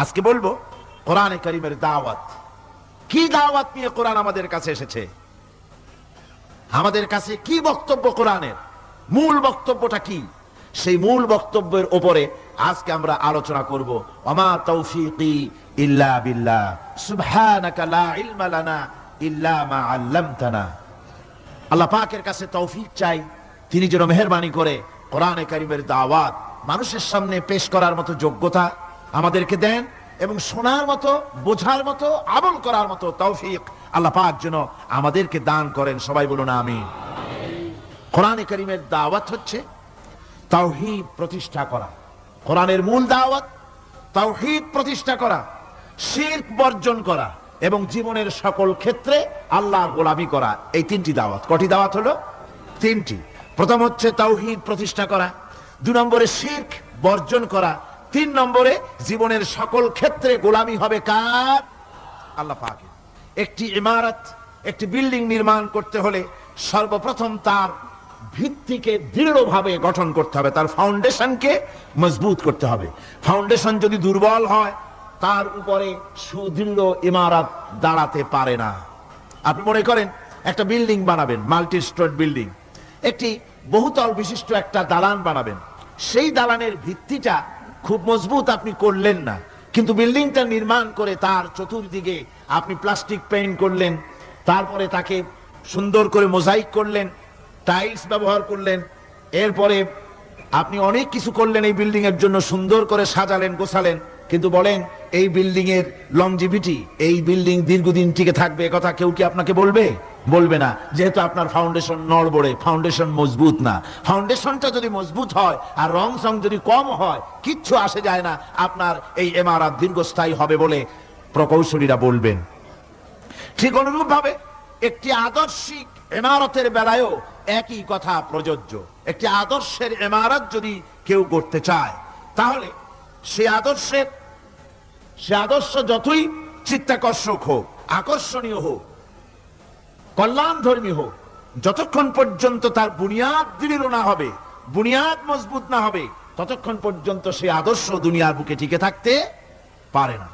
আজকে বলব, কোরআনে করিমের দাওয়াত। কি দাওয়াত নিয়ে কোরআন আমাদের কাছে এসেছে? আমাদের কাছে কি বক্তব্য কোরআনের? মূল বক্তব্যটা কি? সেই মূল বক্তব্যের উপরে আজকে আমরা আলোচনা করব, ওমা তৌফিকি ইল্লা বিল্লাহ, সুবহানাকা লা ইলমা লানা ইল্লা মা আল্লামতানা। আল্লাহ পাকের কাছে তৌফিক চাই, তিনি যেন মেহরবানি করে কোরআনে কারিমের দাওয়াত মানুষের সামনে পেশ করার মতো যোগ্যতা আমাদেরকে দেন এবং শোনার মতো, বোঝার মতো, আমল করার মতো তৌফিক আল্লাহ পাক যেন আমাদেরকে দান করেন। সবাই বলুন আমি কোরআনে করিমের দাওয়াত হচ্ছে তাওহীদ প্রতিষ্ঠা করা। কোরআনের মূল দাওয়াত তাওহীদ প্রতিষ্ঠা করা, শিরক বর্জন করা এবং জীবনের সকল ক্ষেত্রে আল্লাহর গোলামি করা। এই তিনটি দাওয়াত। কটি দাওয়াত হলো? তিনটি। প্রথম হচ্ছে তাওহীদ প্রতিষ্ঠা করা। দু নম্বরে শিরক বর্জন করা তিন নম্বরে জীবনের সকল ক্ষেত্রে গোলামি হবে কার? আল্লাহ পাকের। একটি ইমারত, একটি বিল্ডিং নির্মাণ করতে হলে সর্বপ্রথম তার ভিত্তিকে দৃঢ়ভাবে গঠন করতে হবে। তার ফাউন্ডেশনকে মজবুত করতে হবে। ফাউন্ডেশন যদি দুর্বল হয়, তার উপরে সুদৃঢ় ইমারত দাঁড়াতে পারে না। আপনি মনে করেন, একটা বিল্ডিং বানাবেন মাল্টি স্টোর বিল্ডিং। একটি বহুতল বিশিষ্ট একটা দালান বানাবেন। সেই দালানের ভিত্তিটা খুব মজবুত আপনি করলেন না। কিন্তু বিল্ডিংটা নির্মাণ করে তার চতুর্দিকে আপনি প্লাস্টিক পেইন্ট করলেন, তারপরে তাকে সুন্দর করে মোজাইক করলেন, টাইলস ব্যবহার করলেন, এরপরে আপনি অনেক কিছু করলেন এই বিল্ডিং এর জন্য, সুন্দর করে সাজালেন, গোছালেন, কিন্তু বলেন, এই বিল্ডিং এর লংজিভিটি এই বিল্ডিং দীর্ঘদিন টিকে থাকবে কথা কেউ কি আপনাকে বলবে? বলবে না, যেহেতু আপনার ফাউন্ডেশন নড়বড়ে ফাউন্ডেশন মজবুত না। ফাউন্ডেশনটা যদি মজবুত হয় আর রং সং যদি কম হয়, কিচ্ছু আসে যায় না, আপনার এই এমারাত দীর্ঘস্থায়ী হবে বলে প্রকৌশলীরা বলবেন। ঠিক অনুরূপ ভাবে একটি আদর্শিক এমারতের বেলায়ও একই কথা প্রযোজ্য। একটি আদর্শের এমারত যদি কেউ করতে চায়, তাহলে সে আদর্শের, সে আদর্শ যতই চিত্তাকর্ষক হোক, আকর্ষণীয় হোক কল্যাণ ধর্মী হোক, যতক্ষণ পর্যন্ত তার বুনিয়াদ দৃঢ় না হবে, বুনিয়াদ মজবুত না হবে, ততক্ষণ পর্যন্ত সে আদর্শ দুনিয়ার বুকে টিকে থাকতে পারে না।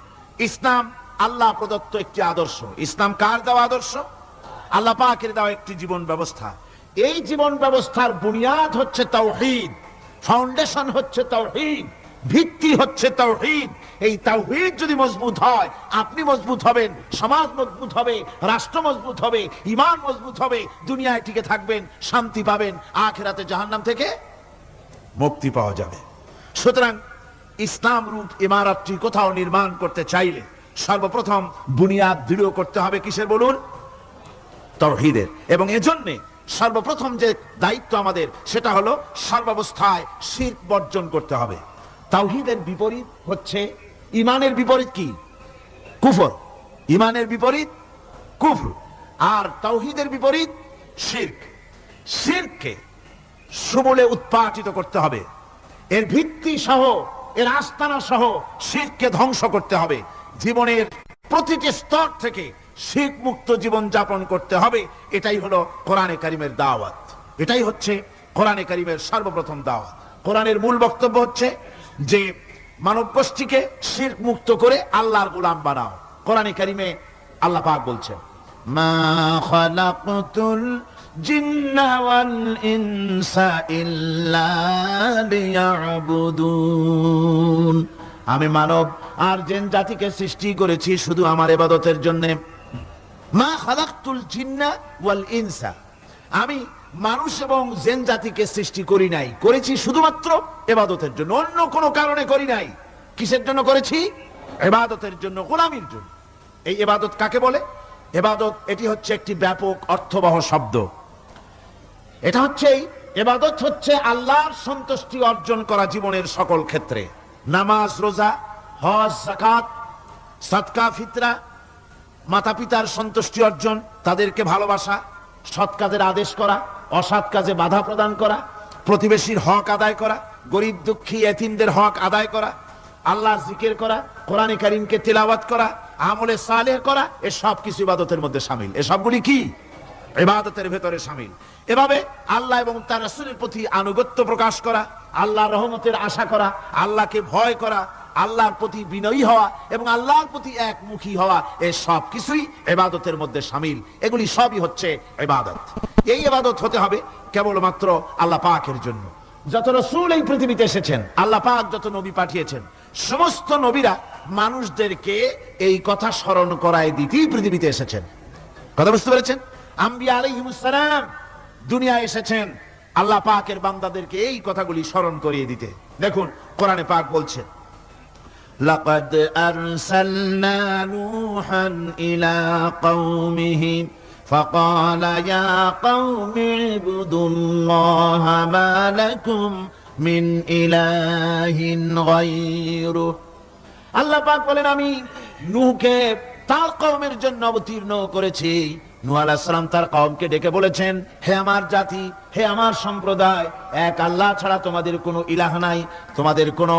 ইসলাম আল্লাহ প্রদত্ত একটি আদর্শ। ইসলাম কার দেওয়া আদর্শ? আল্লাহ পাকের দেওয়া একটি জীবন ব্যবস্থা। এই জীবন ব্যবস্থার বুনিয়াদ হচ্ছে তাওহীদ ফাউন্ডেশন হচ্ছে তাওহীদ। ভিত্তি হচ্ছে তাওহীদ। এই তাওহীদ যদি মজবুত হয়, আপনি মজবুত হবেন, সমাজ মজবুত হবে, রাষ্ট্র মজবুত হবে, ইমান মজবুত হবে, দুনিয়ায় টিকে থাকবেন, শান্তি পাবেন, আখেরাতে জাহান্নাম থেকে মুক্তি পাওয়া যাবে। সুতরাং ইসলাম রূপ ইমারতটি কোথাও নির্মাণ করতে চাইলে সর্বপ্রথম বুনিয়াদ দৃঢ় করতে হবে কিসের বলুন? তৌহিদের এবং এজন্যে সর্বপ্রথম যে দায়িত্ব আমাদের, সেটা হলো সর্বাবস্থায় শির বর্জন করতে হবে। তাওহিদের বিপরীত হচ্ছে ইমানের বিপরীত কি? কুফর। ইমানের বিপরীত কুফর। আর তাওহিদের বিপরীত শির্ক। শিরকে সুবলে উৎপাটিত করতে হবে। এর ভিত্তি সহ, এর আস্তানা সহ শিরকে ধ্বংস করতে হবে। জীবনের প্রতিটি স্তর থেকে শিখ মুক্ত জীবন যাপন করতে হবে। এটাই হলো কোরআনে কারিমের দাওয়াত। এটাই হচ্ছে কোরআনে কারিমের সর্বপ্রথম দাওয়াত। কোরআনের মূল বক্তব্য হচ্ছে যে মানব গোষ্ঠীকে শির মুক্ত করে আল্লাহর গোলাম বানাও। কোরআনে কারিমে আল্লাহ পাক বলছেন, মা ইনসা আমি মানব আর জেন জাতিকে সৃষ্টি করেছি শুধু আমার ইবাদতের জন্য। মা খালাকতুল জিন্না ওয়াল ইনসা আমি মানুষ এবং জেন জাতিকে সৃষ্টি করি নাই। করেছি শুধুমাত্র এবাদতের জন্য। অন্য কোনো কারণে করি নাই। কিসের জন্য করেছি? এবাদতের জন্য, গোলামির জন্য। এই এবাদত কাকে বলে? এবাদত, এটি হচ্ছে একটি ব্যাপক অর্থবহ শব্দ। এটা হচ্ছে এবাদত হচ্ছে আল্লাহর সন্তুষ্টি অর্জন করা জীবনের সকল ক্ষেত্রে। নামাজ, রোজা, হজ জাকাত সৎকা ফিতরা মাতা পিতার সন্তুষ্টি অর্জন, তাদেরকে ভালোবাসা সৎ কাজের আদেশ করা, অসৎ কাজে বাধা প্রদান করা, প্রতিবেশীর হক আদায় করা, গরিব দুঃখী এতিমদের হক আদায় করা আল্লাহ জিকের করা, কোরআনে কারিমকে তেলাওয়াত করা, আমলে সালেহ করা, এ সব কিছু ইবাদতের মধ্যে সামিল। এসবগুলি কি? ইবাদতের ভেতরে সামিল। এভাবে আল্লাহ এবং তার রাসূলের প্রতি আনুগত্য প্রকাশ করা আল্লাহ রহমতের আশা করা, আল্লাহকে ভয় করা আল্লাহর প্রতি বিনয়ী হওয়া এবং আল্লাহর প্রতি একমুখী হওয়া এই সব কিছুই এবাদতের মধ্যে সামিল। এগুলি সবই হচ্ছে এবাদত। এই এবাদত হতে হবে কেবলমাত্র আল্লাহ পাকের জন্য। যত রসুল এই পৃথিবীতে এসেছেন, আল্লাহ পাক যত নবী পাঠিয়েছেন, সমস্ত নবীরা মানুষদেরকে এই কথা স্মরণ করায় দিতেই পৃথিবীতে এসেছেন। কথা বুঝতে পেরেছেন? আম্বিয়া আলাইহিমুসসালাম দুনিয়া এসেছেন, আল্লাহ পাকের বান্দাদেরকে এই কথাগুলি স্মরণ করিয়ে দিতে। দেখুন, কোরআনে পাক বলছেন لقد أرسلنا نوحا إلى قومه فقال يا قوم اعبدوا الله ما لكم من إله غيره আল্লাহ পাক বলেন আমি নূহকে তার কওমের জন্য অবতীর্ণ করেছি নূহ আলাইহিস সালাম তার কওমকে ডেকে বলেছেন হে আমার জাতি হে আমার সম্প্রদায় এক আল্লাহ ছাড়া তোমাদের কোনো ইলাহ নাই তোমাদের কোনো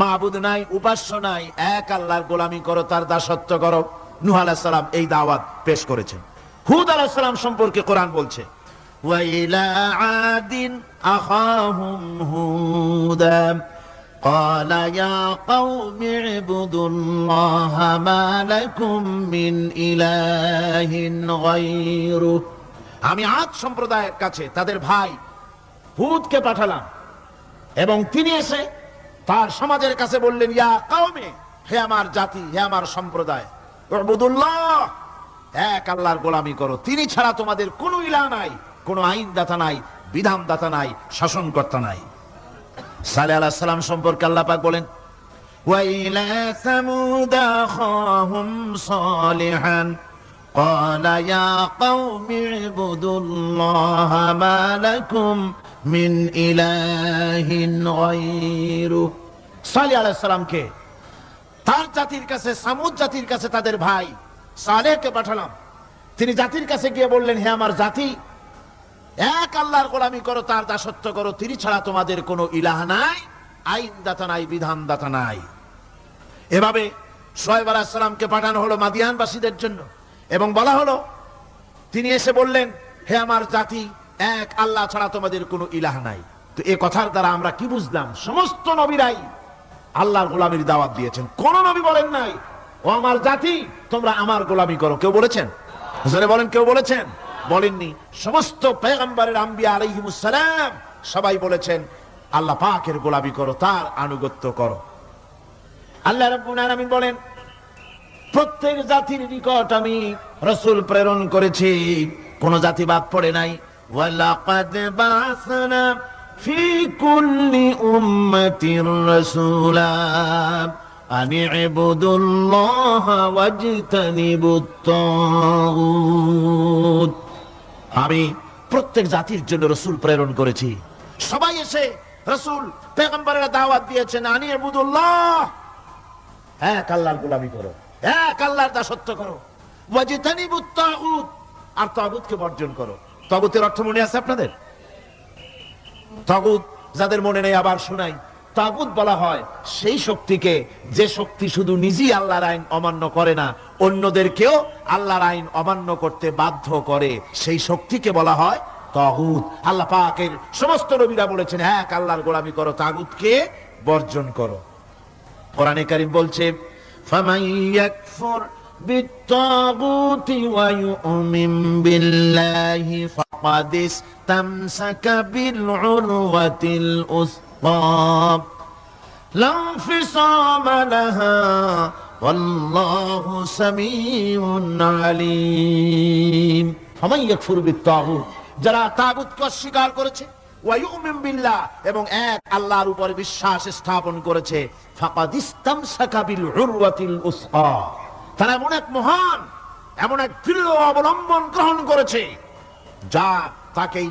মাবুদ নাই উপাস্য নাই এক আল্লাহর গোলামি করো তার দাসত্ব করো নূহ আলাইহিস সালাম এই দাওয়াত পেশ করেছেন হুদ আলাইহিস সালাম সম্পর্কে কোরআন বলছে وإلى عاد أخاهم هودا قال يا قوم اعبدوا الله ما لكم من إله غيره আমি আজ সম্প্রদায়ের কাছে তাদের ভাই হুদকে পাঠালাম এবং তিনি এসে তার সমাজের কাছে বললেন ইয়া কাউমে হে আমার জাতি হে আমার সম্প্রদায় উবুদুল্লাহ এক আল্লাহর গোলামি করো তিনি ছাড়া তোমাদের কোনো ইলা নাই কোনো আইনদাতা নাই বিধানদাতা নাই শাসনকর্তা নাই সালে আলাহ সালাম সম্পর্কে আল্লাহ পাক বলেন وإلى ثمود أخاهم صالحا قال يا قوم اعبدوا الله ما لكم মিন ইলাহিন গায়রু। সালেহ আলাইহিস সালামকে তার জাতির কাছে, সামুদ জাতির কাছে তাদের ভাই সালেহকে পাঠালাম। তিনি জাতির কাছে গিয়ে বললেন, হে আমার জাতি, এক আল্লাহর গোলামি করো, তার দাসত্ব করো, তিনি ছাড়া তোমাদের কোনো ইলাহ নাই, আইনদাতা নাই বিধান দাতা নাই। এভাবে সোহেব আলাহিসাল্লামকে পাঠানো হলো মাদিয়ানবাসীদের জন্য এবং বলা হলো, তিনি এসে বললেন, হে আমার জাতি এক, আল্লাহ ছাড়া তোমাদের কোনো ইলাহ নাই। তো এ কথার দ্বারা আমরা কি বুঝলাম? সমস্ত নবীরাই আল্লাহর গোলামির দাওয়াত দিয়েছেন। কোন নবী বলেন নাই, ও আমার জাতি, তোমরা আমার গোলামি করো। কেউ বলেছেন? বলেন, কেউ বলেছেন? বলেননি। সমস্ত পেগম্বরের আম্বিয়া আলাইহিমুসসালাম সবাই বলেছেন, আল্লাহ পাকের গোলামি করো, তার আনুগত্য করো। আল্লাহ রাব্বুল বলেন, প্রত্যেক জাতির নিকট আমি রসুল প্রেরণ করেছি। কোন জাতি বাদ পড়ে নাই। ولقد بعثنا في كل أمة رسولا أن اعبدوا الله واجتنبوا الطاغوت আমি প্রত্যেক জাতির জন্য রসুল প্রেরণ করেছি সবাই এসে রসুল পেগম্বরের দাওয়াত দিয়েছেন আনি আবুদুল্লাহ এক আল্লাহর গোলামি করো এক আল্লাহর দাসত্ব করো ওয়াজিতানিবুত তাগুত আর তাগুতকে বর্জন করো তগুতের অর্থ মনে আছে আপনাদের? তগুত যাদের মনে নেই আবার শোনাই। তাগুত বলা হয় সেই শক্তিকে যে শক্তি শুধু নিজেই আল্লাহর আইন অমান্য করে না, অন্যদেরকেও আল্লাহর আইন অমান্য করতে বাধ্য করে। সেই শক্তিকে বলা হয় তাগুত। আল্লাহ পাকের সমস্ত নবীরা বলেছেন, এক আল্লাহর গোলামি করো, তাগুতকে বর্জন করো। কোরআনে কারিম বলছে, ফামাইয়াকফুর بالطاغوت ويؤمن بالله فقد استمسك بالعروة الأثقى لا انفصام لها والله سميع عليم ফামান ইয়াকফুর বিত্তাগুত যারা তাগুতকে অস্বীকার করেছে ওয়া ইউমিন বিল্লাহ এবং এক আল্লাহর উপর বিশ্বাস স্থাপন করেছে ফাকাদ ইস্তামসাকা বিল উরওয়াতিল উসকা তারা এমন এক মহান, এমন এক দৃঢ় অবলম্বন গ্রহণ করেছে, যা তাকেই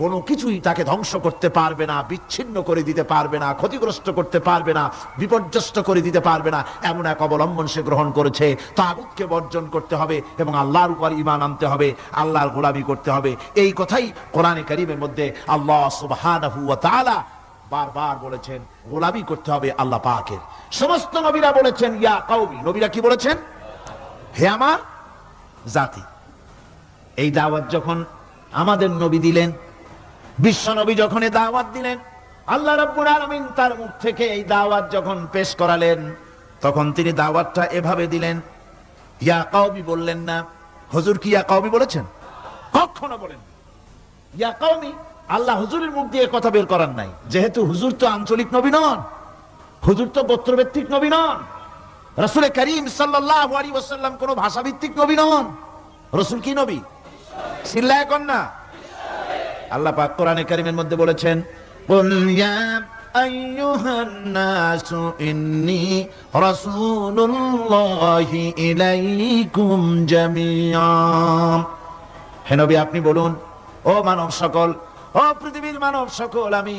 কোনো কিছুই তাকে ধ্বংস করতে পারবে না, বিচ্ছিন্ন করে দিতে পারবে না, ক্ষতিগ্রস্ত করতে পারবে না, বিপর্যস্ত করে দিতে পারবে না, এমন এক অবলম্বন সে গ্রহণ করেছে। তাগুতকে বর্জন করতে হবে এবং আল্লাহর উপর ইমান আনতে হবে, আল্লাহর গোলামি করতে হবে। এই কথাই কোরআনে কারিমের মধ্যে আল্লাহ সুবহানাহু ওয়া বারবার বলেছেন, গোলামি করতে হবে আল্লাহ পাকের। সমস্ত নবীরা বলেছেন, ইয়া কাউমি নবীরা কি বলেছেন? হে আমার জাতি। এই দাওয়াত যখন আমাদের নবী দিলেন, বিশ্ব নবী যখন এ দাওয়াত দিলেন, আল্লাহ রাব্বুল আলামিন তার মুখ থেকে এই দাওয়াত যখন পেশ করালেন, তখন তিনি দাওয়াতটা এভাবে দিলেন, ইয়া কাউমি বললেন না। হুজুর কি ইয়া কাউমি বলেছেন? কখনো বলেন ইয়া কাউমি আল্লাহ হুজুরের মুখ দিয়ে কথা বের করার নাই। যেহেতু হুজুর তো আঞ্চলিক নবী নন, হুজুর তো গোত্রভিত্তিক নবী নন। রসুল করিম সাল্লাহ আলী ওসাল্লাম কোনো ভাষাভিত্তিক নবী নন। রসুল কি নবী? সিল্লায় কন্যা? আল্লাহ পাক কোরআনে করিমের মধ্যে বলেছেন হে নবী, আপনি বলুন, ও মানব সকল ও পৃথিবীর মানব সকল, আমি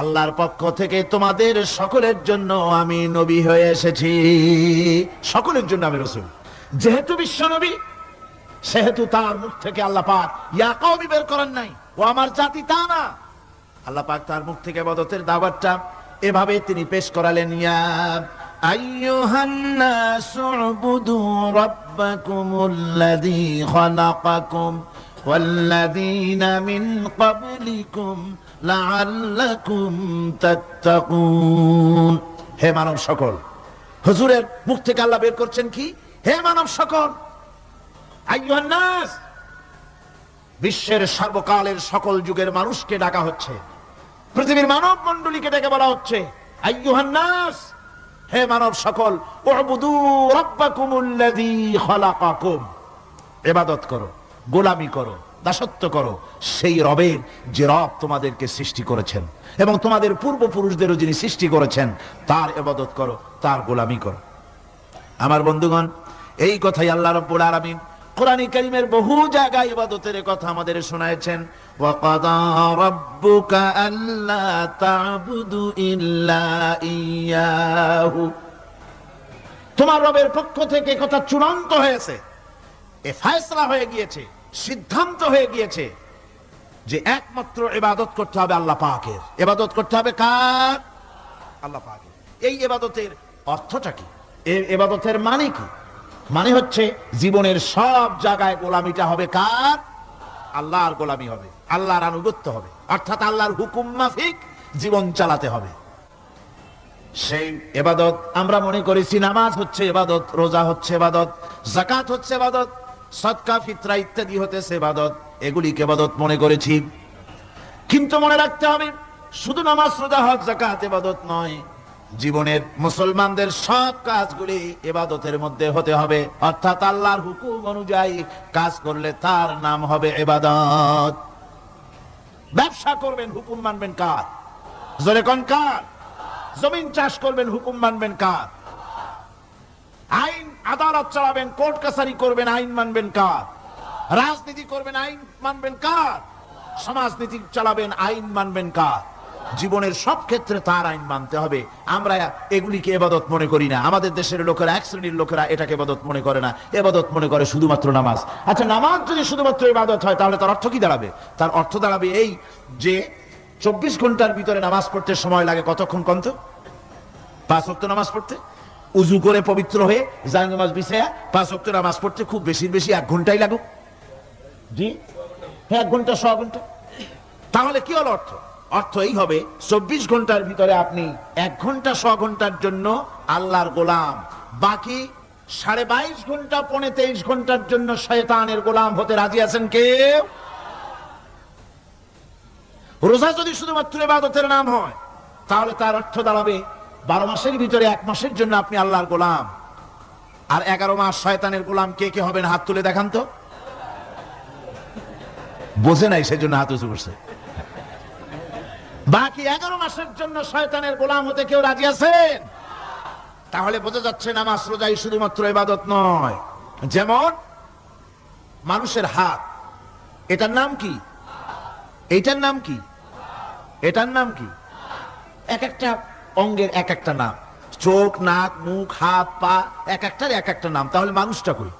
আল্লাহর পক্ষ থেকে তোমাদের সকলের জন্য আমি নবী হয়ে এসেছি। সকলের জন্য আমি রসুল। যেহেতু বিশ্ব নবী, সেহেতু তার মুখ থেকে আল্লাহ পাক ইয়া কওমি বের করেন নাই, ও আমার জাতি তা না। আল্লাহ পাক তার মুখ থেকে বদতের দাবারটা এভাবে তিনি পেশ করালেন, ইয়া আইয়ুহান নাসু উবুদু রাব্বাকুমুল্লাযী খালাকাকুম। والذين من قبلكم لعلكم تتقون হে মানব সকল হুজুরের মুখ থেকে আল্লাহ বের করছেন কি হে মানব সকল আইয়ুহান নাস বিশ্বের সর্বকালের সকল যুগের মানুষকে ডাকা হচ্ছে পৃথিবীর মানব মণ্ডলীকে ডেকে বলা হচ্ছে আইয়ুহান নাস হে মানব সকল উবুদু রাব্বাকুমুল্লাযী খালাকাকুম ইবাদত করো গোলামি করো, দাসত্ব করো। সেই রবের যে রব তোমাদেরকে সৃষ্টি করেছেন এবং তোমাদের পূর্বপুরুষদেরও যিনি সৃষ্টি করেছেন, তার ইবাদত করো, তার গোলামি করো। আমার বন্ধুগণ, এই কথাই আল্লাহ রব্বুল আলামিন কোরআন কারীমের বহু জায়গায় ইবাদতের কথা আমাদের শোনায়েছেন ওয়াকাদা রাব্বুকা আল্লা তা'বুদু ইল্লা ইয়াহু। তোমার রবের পক্ষ থেকে কথা চূড়ান্ত হয়েছে। এ ফয়সলা হয়ে গিয়েছে। সিদ্ধান্ত হয়ে গিয়েছে যে একমাত্র এবাদত করতে হবে আল্লাহ পাকের। ইবাদত করতে হবে কার? আল্লাহ পাকের। এই এবাদতের অর্থটা কি? এই ইবাদতের মানে কি? মানে হচ্ছে জীবনের সব জায়গায় গোলামিটা হবে কার? আল্লাহর গোলামি হবে, আল্লাহর আনুগত্য হবে। অর্থাৎ আল্লাহর হুকুম মাফিক জীবন চালাতে হবে। সেই এবাদত আমরা মনে করেছি নামাজ হচ্ছে এবাদত রোজা হচ্ছে এবাদত জাকাত হচ্ছে এবাদত সৎকা ফিতরা ইত্যাদি হতেছে এবাদত এগুলিকে এবাদত মনে করেছি। কিন্তু মনে রাখতে হবে, শুধু নামাজ, রোজা হক জাকাত এবাদত নয়, জীবনের মুসলমানদের সব কাজগুলি এবাদতের মধ্যে হতে হবে। অর্থাৎ আল্লাহর হুকুম অনুযায়ী কাজ করলে তার নাম হবে এবাদত। ব্যবসা করবেন, হুকুম মানবেন কার? জোরে কোন কার? জমিন চাষ করবেন, হুকুম মানবেন কার? আইন আদালত চালাবেন, কোর্ট কাছারি করবেন, আইন মানবেন কার? রাজনীতি করবেন, আইন মানবেন কার? সমাজনীতি চালাবেন, আইন মানবেন কার? জীবনের সব ক্ষেত্রে তার আইন মানতে হবে। আমরা এগুলিকে এবাদত মনে করি না। আমাদের দেশের লোকেরা, এক শ্রেণির লোকেরা এটাকে এবাদত মনে করে না। এবাদত মনে করে শুধুমাত্র নামাজ। আচ্ছা নামাজ যদি শুধুমাত্র ইবাদত হয়, তাহলে তার অর্থ কি দাঁড়াবে? তার অর্থ দাঁড়াবে এই যে চব্বিশ ঘণ্টার ভিতরে নামাজ পড়তে সময় লাগে কতক্ষণ কন্ত? পাঁচ ওয়াক্ত নামাজ পড়তে? উজু করে পবিত্র হয়ে জায় নামাজ বিছায়া পাঁচ ওয়াক্ত নামাজ পড়তে খুব বেশি বেশি এক ঘন্টাই লাগুক জি? হ্যাঁ এক ঘণ্টা ছ ঘণ্টা। তাহলে কি হলো অর্থ? অর্থ এই হবে, চব্বিশ ঘণ্টার ভিতরে আপনি এক ঘণ্টা ছ ঘণ্টার জন্য আল্লাহর গোলাম। বাকি সাড়ে বাইশ ঘণ্টা, পৌনে তেইশ ঘণ্টার জন্য শয়তানের গোলাম হতে রাজি আছেন কেউ? রোজা যদি শুধুমাত্র ইবাদতের নাম হয়, তাহলে তার অর্থ দাঁড়াবে বারো মাসের ভিতরে এক মাসের জন্য আপনি আল্লাহর গোলাম। আর এগারো মাস শয়তানের গোলাম কে কে হবেন হাত তুলে দেখান তো। বোঝে নাই সেজন্য হাত উঁচু করছে। বাকি এগারো মাসের জন্য শয়তানের গোলাম হতে কেউ রাজি আছেন? তাহলে বোঝা যাচ্ছে নামাজ রোজাই শুধুমাত্র ইবাদত নয়। যেমন মানুষের হাত, এটার নাম কি? এইটার নাম কি? এটার নাম কি? এক একটা অঙ্গের এক একটা নাম। চোখ, নাক, মুখ, হাত, পা, এক একটার এক একটা নাম। তাহলে মানুষটা কই?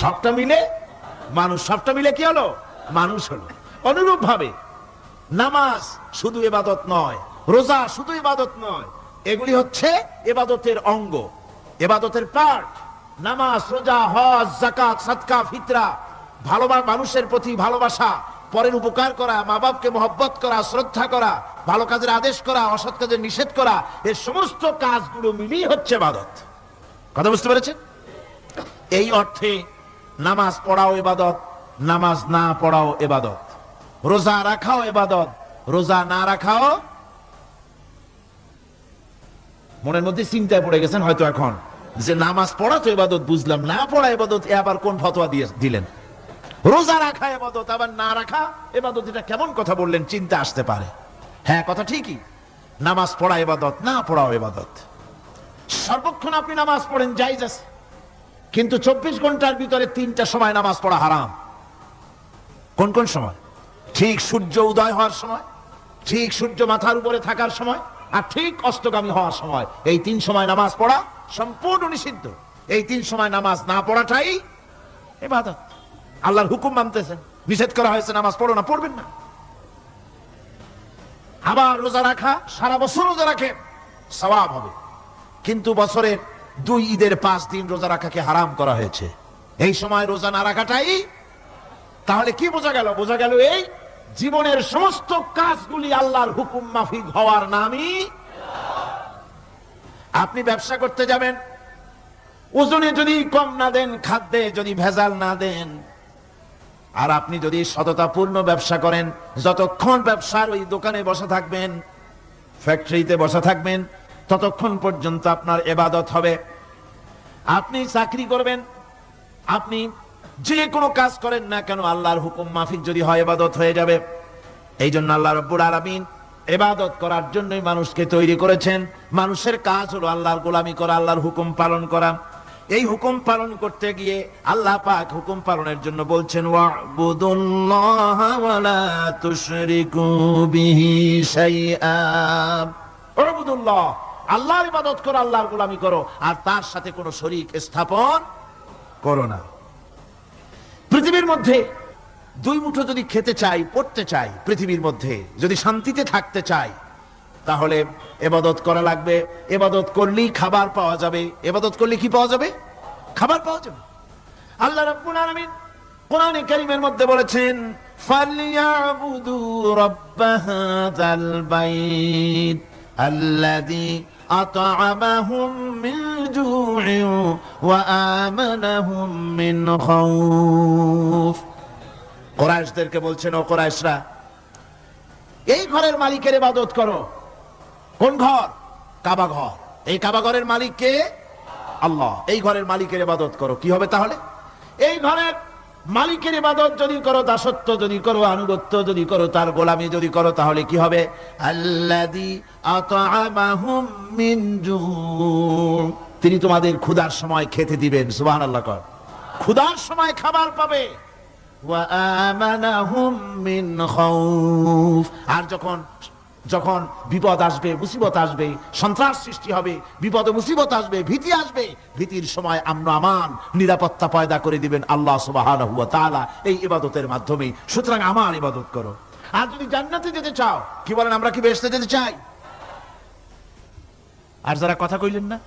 সবটা মিলে? মানুষ সবটা মিলে কি হলো? মানুষ হলো। অনুরূপ ভাবে নামাজ শুধু এবাদত নয়, রোজা শুধু ইবাদত নয়, এগুলি হচ্ছে এবাদতের অঙ্গ। এবাদতের পার্ট নামাজ, রোজা, হজ জাকাত সাদকা, ফিতরা, ভালোবাসা, মানুষের প্রতি ভালোবাসা পরের উপকার করা, মা বাপকে মহব্বত করা, শ্রদ্ধা করা, ভালো কাজের আদেশ করা, অসৎ কাজের নিষেধ করা এই সমস্ত কাজগুলো মিলিয়ে হচ্ছে বাদত কথা বুঝতে পেরেছেন? এই অর্থে নামাজ পড়াও এবাদত নামাজ না পড়াও এবাদত রোজা রাখাও এবাদত রোজা না রাখাও মনের মধ্যে চিন্তায় পড়ে গেছেন হয়তো এখন। যে নামাজ পড়া তো এবাদত বুঝলাম, না পড়া এবাদত আবার কোন ফতোয়া দিয়ে দিলেন? রোজা রাখা, এবাদত, আবার না রাখা এবাদত এটা কেমন কথা বললেন, চিন্তা আসতে পারে। হ্যাঁ কথা ঠিকই। নামাজ পড়া এবাদত, না পড়াও এবাদত। সর্বক্ষণ আপনি নামাজ পড়েন যাই আছে। কিন্তু চব্বিশ ঘণ্টার ভিতরে তিনটা সময় নামাজ পড়া হারাম। কোন কোন সময়? ঠিক সূর্য উদয় হওয়ার সময়, ঠিক সূর্য মাথার উপরে থাকার সময়, আর ঠিক অস্তগামী হওয়ার সময়। এই তিন সময় নামাজ পড়া সম্পূর্ণ নিষিদ্ধ। এই তিন সময় নামাজ না পড়াটাই এবাদত। আল্লাহর হুকুম মানতেছেন। নিষেধ করা হয়েছে, নামাজ পড়ো না, পড়বেন না। আবার রোজা রাখা, সারা বছর রোজা রাখে, সওয়াব হবে। কিন্তু বছরের দুই ঈদের পাঁচ দিন রোজা রাখাকে হারাম করা হয়েছে। এই সময় রোজা না রাখাটাই, তাহলে কি বোঝা গেল? বোঝা গেল এই জীবনের সমস্ত কাজগুলি আল্লাহর হুকুম মাফিক হওয়ার নামই আপনি ব্যবসা করতে যাবেন, ওজনে যদি কম না দেন, খাদ্যে যদি ভেজাল না দেন আর আপনি যদি সততাপূর্ণ ব্যবসা করেন, যতক্ষণ ব্যবসার ওই দোকানে বসে থাকবেন ফ্যাক্টরিতে বসে থাকবেন, ততক্ষণ পর্যন্ত আপনার এবাদত হবে। আপনি চাকরি করবেন, আপনি যে কোনো কাজ করেন না কেন, আল্লাহর হুকুম মাফিক যদি হয়, এবাদত হয়ে যাবে। এই জন্য আল্লাহ রব্বুল আলামিন এবাদত করার জন্যই মানুষকে তৈরি করেছেন। মানুষের কাজ হলো আল্লাহর গোলামি করা, আল্লাহর হুকুম পালন করা। এই হুকুম পালন করতে গিয়ে আল্লাহ পাক হুকুম পালনের জন্য বলছেন আল্লাহর ইবাদত করো, আল্লাহর গোলামি করো, আর তার সাথে কোনো শরীক স্থাপন করো না। পৃথিবীর মধ্যে দুই মুঠো যদি খেতে চাই, পড়তে চাই, পৃথিবীর মধ্যে যদি শান্তিতে থাকতে চাই তাহলে এবাদত করা লাগবে। এবাদত করলেই খাবার পাওয়া যাবে। এবাদত করলে কি পাওয়া যাবে? খাবার পাওয়া যাবে। আল্লাহ রাব্বুল আলামিন কোরআনে কারীমের মধ্যে বলেছেন, ফালিয়াবুদু রাব্ব হাযাল বাইত আল্লাযী আত'আমাহুম মিন জু'in ওয়া আমানাহুম মিন খাউফ কোরাইশদেরকে বলছেন, ও কোরাইশরা, এই ঘরের মালিকের ইবাদত করো। কোন ঘর? কাবা ঘর এই কাবা ঘরের মালিক কে? আল্লাহ। এই ঘরের মালিকের ইবাদত করো। কি হবে তাহলে? এই ঘরের মালিকের ইবাদত যদি করো, দাসত্ব যদি করো, আনুগত্য যদি করো, তার গোলামি যদি করো, তাহলে কি হবে? আল্লাদি আতআমাহুম মিন জু তিনি তোমাদের ক্ষুধার সময় খেতে দিবেন, সুবহানাল্লাহ কর। ক্ষুধার সময় খাবার পাবে। ওয়া আমানাহুম মিন খাউফ। আর যখন যখন বিপদ আসবে, মুসিবত আসবে, সন্ত্রাস সৃষ্টি হবে, বিপদে মুসিবত আসবে, ভীতি আসবে, ভীতির সময় আমরা আমান, নিরাপত্তা পয়দা করে দিবেন আল্লাহ ওয়া এই ইবাদতের মাধ্যমে। সুতরাং আমার ইবাদত করো। আর যদি জান্নাতে যেতে চাও, কি বলেন আমরা কি বেহেশতে যেতে চাই? আর যারা কথা কইলেন না,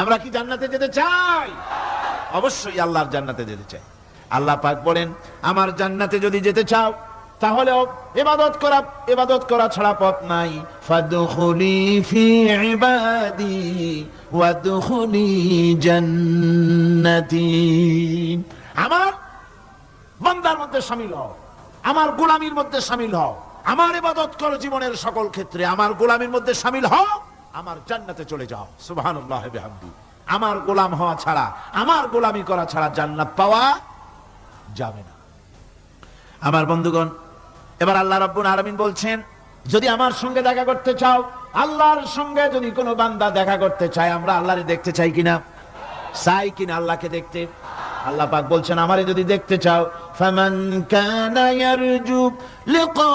আমরা কি জান্নাতে যেতে চাই? অবশ্যই আল্লাহর জান্নাতে যেতে চাই। আল্লাহ পাক বলেন, আমার জান্নাতে যদি যেতে চাও তাহলে ইবাদত করা ইবাদত করা ছাড়া পথ নাই। ফাদখুলি ফি ইবাদি জান্নাতি। আমার বান্দার মধ্যে শামিল হও, আমার গোলামির মধ্যে শামিল হও, আমার ইবাদত করো জীবনের সকল ক্ষেত্রে আমার গোলামির মধ্যে শামিল হও, আমার জান্নাতে চলে যাও। সুবহানাল্লাহ বিহামদি। আমার গোলাম হওয়া ছাড়া, আমার গোলামি করা ছাড়া জান্নাত পাওয়া যাবে না। আমার বন্ধুগণ এবার আল্লাহ রাব্বুল আলামিন বলছেন যদি আমার সঙ্গে দেখা করতে চাও আল্লাহর সঙ্গে যদি কোনো বান্দা দেখা করতে চায় আমরা আল্লাহরে দেখতে চাই কিনা চাই কিনা আল্লাহকে দেখতে আল্লাহ পাক বলছেন আমারে যদি দেখতে চাও ফামান কানা ইয়ারজু লিকা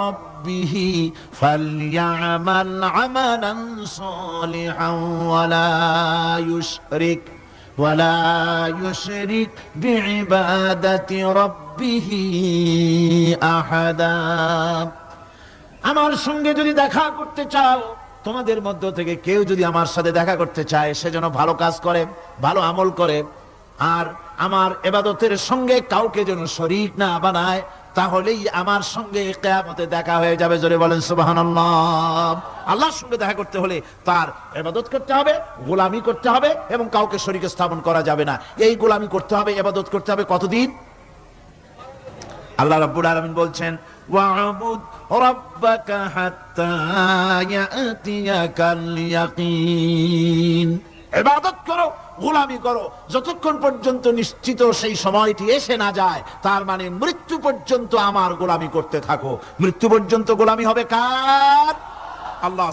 রাব্বিহি ফালইআমাল আমালান সালিহান ওয়ালা ইউশরিক ولا يشرك بعبادة ربه أحدا আমার সঙ্গে যদি দেখা করতে চাও তোমাদের মধ্য থেকে কেউ যদি আমার সাথে দেখা করতে চায় সে যেন ভালো কাজ করে ভালো আমল করে আর আমার এবাদতের সঙ্গে কাউকে যেন শরীক না বানায় তাহলেই আমার সঙ্গে কেয়ামতে দেখা হয়ে যাবে জোরে বলেন সুবহানাল্লাহ আল্লাহর সঙ্গে দেখা করতে হলে তার এবাদত করতে হবে গোলামি করতে হবে এবং কাউকে শরীকে স্থাপন করা যাবে না এই গোলামি করতে হবে এবাদত করতে হবে কতদিন আল্লাহ রাব্বুল আলামিন বলছেন, ওয়া'বুদ রাব্বাকা হাত্তা ইয়াতিয়াকাল ইয়াকিন ইবাদত করো, গোলামি করো, যতক্ষণ পর্যন্ত নিশ্চিত সেই সময়টি এসে না যায়, তার মানে মৃত্যু পর্যন্ত আমার গোলামি করতে থাকো। মৃত্যু পর্যন্ত গোলামি হবে কার? আল্লাহ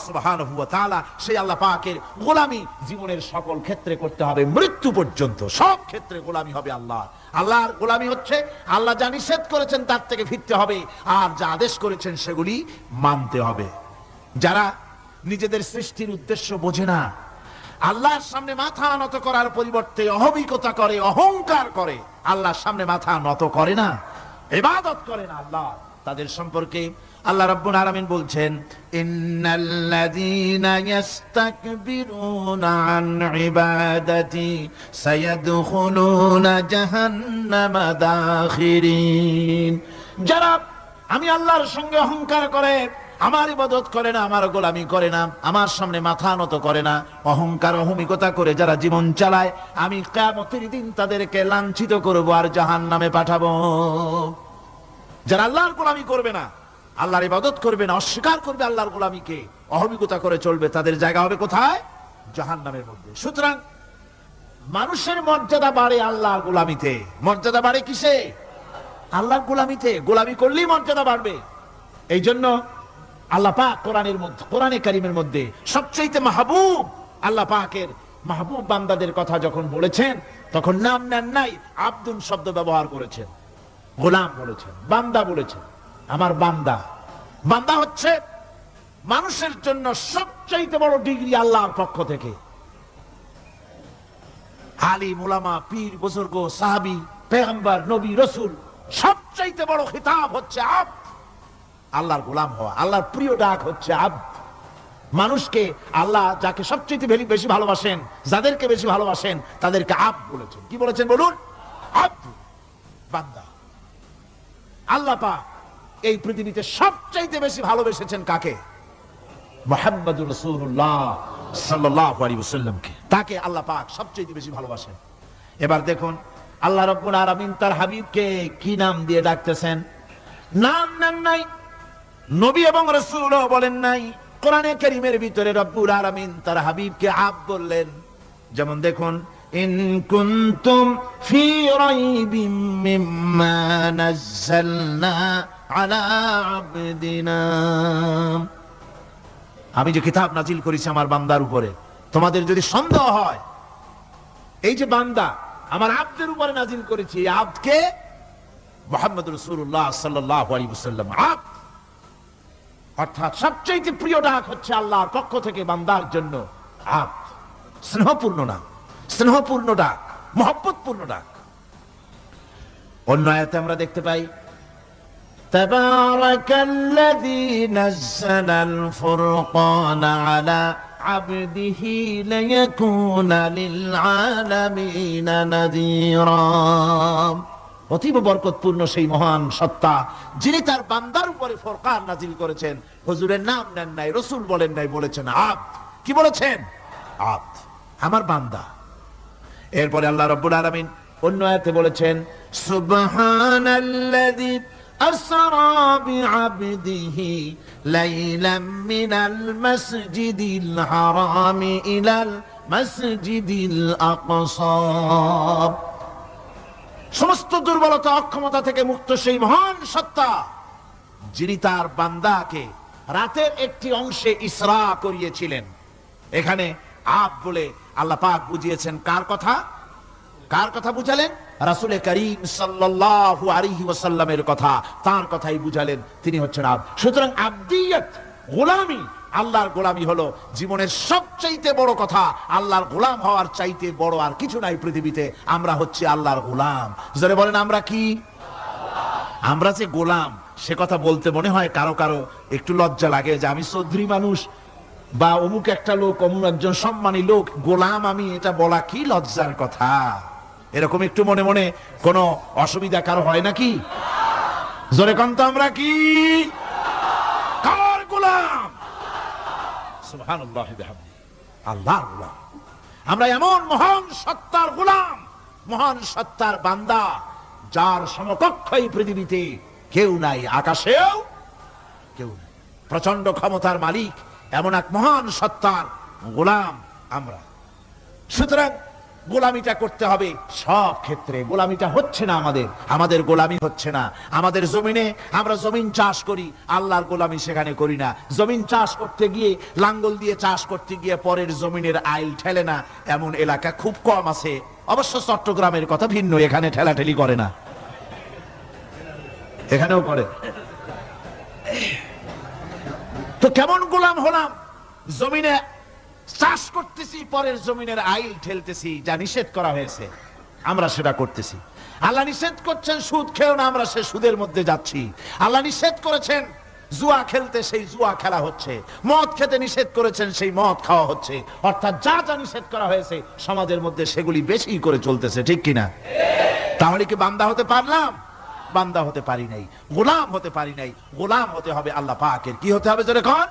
তাআলা, সেই আল্লাহ পাকের গোলামি জীবনের সকল ক্ষেত্রে করতে হবে। মৃত্যু পর্যন্ত সব ক্ষেত্রে গোলামি হবে আল্লাহ আল্লাহর গোলামি হচ্ছে, আল্লাহ যা নিষেধ করেছেন তার থেকে ফিরতে হবে, আর যা আদেশ করেছেন সেগুলি মানতে হবে। যারা নিজেদের সৃষ্টির উদ্দেশ্য বোঝে না, আল্লাহর সামনে মাথা নত করার পরিবর্তে অহমিকতা করে, অহংকার করে, আল্লাহর সামনে মাথা নত করে না এবাদত করে না আল্লাহ। তাদের সম্পর্কে আল্লাহ রাব্বুল আলামিন বলছেন, ইন্নাল্লাযীনা ইস্তাকবিরুনা আন ইবাদাতি সায়াদখুলুনা জাহান্নামা দাখিরিন। যারা আমি আল্লাহর সঙ্গে অহংকার করে, আমার ইবাদত করে না, আমার গোলামি করে না, আমার সামনে মাথা নত করে না, অহংকার, অহমিকতা করে যারা জীবন চালায়, আমি কিয়ামতের দিন তাদেরকে লাঞ্ছিত করব আর জাহান্নামে পাঠাবো। যারা আল্লাহর গোলামি করবে না আল্লাহর ইবাদত করবে না, অস্বীকার করবে আল্লাহর গোলামিকে। অহমিকতা করে চলবে, তাদের জায়গা হবে কোথায়? জাহান্নামের মধ্যে। সুতরাং মানুষের মর্যাদা বাড়ে আল্লাহর গোলামিতে। মর্যাদা বাড়ে কিসে? আল্লাহর গোলামিতে। গোলামি করলেই মর্যাদা বাড়বে। এই জন্য আল্লাহ পাক কোরআনের মধ্যে, কোরআনে কারিমের মধ্যে সবচেয়ে মাহবুব আল্লাহ পাকের মাহবুব বান্দাদের কথা যখন বলেছেন, তখন নাম নেন নাই আব্দুল শব্দ ব্যবহার করেছেন, গোলাম বলেছেন, বান্দা বলেছেন। আমার বান্দা। বান্দা হচ্ছে মানুষের জন্য সবচাইতে বড় ডিগ্রি আল্লাহর পক্ষ থেকে। আলী মুলামা পীর, বুজুর্গ, সাহাবি, পেগম্বর, নবী, রসুল, সবচাইতে বড় খিতাব হচ্ছে আব। আল্লাহর গোলাম হওয়া, আল্লাহর প্রিয় ডাক হচ্ছে আব। মানুষকে আল্লাহ যাকে সবচেয়ে বেশি ভালোবাসেন, যাদেরকে বেশি ভালোবাসেন, তাদেরকে আব বলেছেন। কি বলেছেন বলুন? আব। বান্দা। আল্লাহ পাক এই পৃথিবীতে সবচাইতে বেশি ভালোবেসেছেন কাকে? মোহাম্মদুর রাসূলুল্লাহ সাল্লাল্লাহু আলাইহি ওয়াসাল্লামকে। তাকে আল্লাহ পাক সবচেয়ে বেশি ভালোবাসেন। এবার দেখুন আল্লাহ রাব্বুল আলামিন তার হাবিবকে কি নাম দিয়ে ডাকতেছেন? নাম নেন নাই। নবী এবং রাসূলও বলেন নাই। কোরআনে কারীমের ভিতরে রব্বুল আলামিন তার হাবিবকে আব বললেন। যেমন দেখুন ইন কুনতুম ফি রাইবিম মিম্মা নাযালনা আলা আবদিনা আমি যে কিতাব নাজিল করেছি আমার বান্দার উপরে, তোমাদের যদি সন্দেহ হয়, এই যে বান্দা আমার আব্দের উপরে নাজিল করেছি, এই আব্দকে মোহাম্মদ রসুল্লাহ সাল্লাহ আলী সাল্লাম আব্দ। অর্থাৎ সবচেয়ে প্রিয় ডাক হচ্ছে আল্লাহর পক্ষ থেকে বান্দার জন্য আব স্নেহপূর্ণ ডাক স্নেহপূর্ণ ডাক মহব্বতপূর্ণ ডাক অন্য আয়াতে আমরা দেখতে পাই تبارك الذي نزل الفرقان على عبده ليكون للعالمين نذيرا অতীব বরকতপূর্ণ সেই মহান সত্তা যিনি তার বান্দার উপরে ফরকার নাজিল করেছেন হুজুরের নাম নেন নাই রসুল বলেন নাই বলেছেন আব কি বলেছেন আব আমার বান্দা এরপরে আল্লাহ রব্বুল আলামিন অন্য আয়াতে বলেছেন সুবহানাল্লাযী أسرى بعبده ليلا من المسجد الحرام إلى المسجد الأقصى সমস্ত দুর্বলতা অক্ষমতা থেকে মুক্ত সেই মহান সত্তা যিনি তার বান্দাকে রাতের একটি অংশে ইসরা করিয়েছিলেন এখানে আপ বলে আল্লাহ পাক বুঝিয়েছেন কার কথা? কার কথা বুঝালেন? রাসুলে করিম সাল্লাল্লাহু আলাইহি ওয়াসাল্লামের কথা। তার কথাই বুঝালেন, তিনি হচ্ছেন আব। সুতরাং আব্দিয়ত গোলামি, আল্লাহর গোলামি হলো জীবনের সবচাইতে বড় কথা। আল্লাহর গোলাম হওয়ার চাইতে বড় আর কিছু নাই পৃথিবীতে। আমরা হচ্ছে আল্লাহর গোলাম। জোরে বলেন, আমরা কি? আমরা যে গোলাম, সে কথা বলতে মনে হয় কারও কারও একটু লজ্জা লাগে যে আমি চৌধুরী মানুষ। বা অমুক একটা লোক, অমুক একজন সম্মানী লোক, গোলাম আমি, এটা বলা কি লজ্জার কথা? এরকম একটু মনে মনে কোনো অসুবিধা কারও হয় নাকি? জোরে কন্ত আমরা কি? কার গোলাম! গোলাম। আমরা এমন মহান সত্তার গোলাম, মহান সত্তার বান্দা, যার সমকক্ষ এই পৃথিবীতে কেউ নাই, আকাশেও কেউ নাই। প্রচণ্ড ক্ষমতার মালিক এমন এক মহান সত্তার গোলাম আমরা। সুতরাং গোলামিটা করতে হবে সব ক্ষেত্রে। গোলামিটা হচ্ছে না আমাদের। আমাদের গোলামি হচ্ছে না। আমাদের জমিনে আমরা জমিন চাষ করি, আল্লাহর গোলামি সেখানে করি না। জমিন চাষ করতে গিয়ে, লাঙ্গল দিয়ে চাষ করতে গিয়ে পরের জমিনের আইল ঠেলে না। এমন এলাকা খুব কম আছে। অবশ্য চট্টগ্রামের কথা ভিন্ন, এখানে ঠেলাঠেলি করে না। এখানেও করে। তো কেমন গোলাম হলাম? জমিনে চাষ করতেছি, পরের জমিনের আইল ঠেলতেছি, যা নিষেধ করা হয়েছে, আমরা সেটা করতেছি। আল্লাহ নিষেধ করছেন, সুদ খেও না, আমরা সে সুদের মধ্যে যাচ্ছি। আল্লাহ নিষেধ করেছেন, জুয়া খেলতে সেই জুয়া খেলা হচ্ছে। মদ খেতে নিষেধ করেছেন, সেই মদ খাওয়া হচ্ছে। অর্থাৎ যা যা নিষেধ করা হয়েছে, সমাজের মধ্যে সেগুলি বেশি করে চলতেছে, ঠিক কিনা? তাহলে কি বান্দা হতে পারলাম? বান্দা হতে পারি নাই, গোলাম হতে পারি নাই, গোলাম হতে হবে আল্লাহ পাকের। কি হতে হবে জোরে কর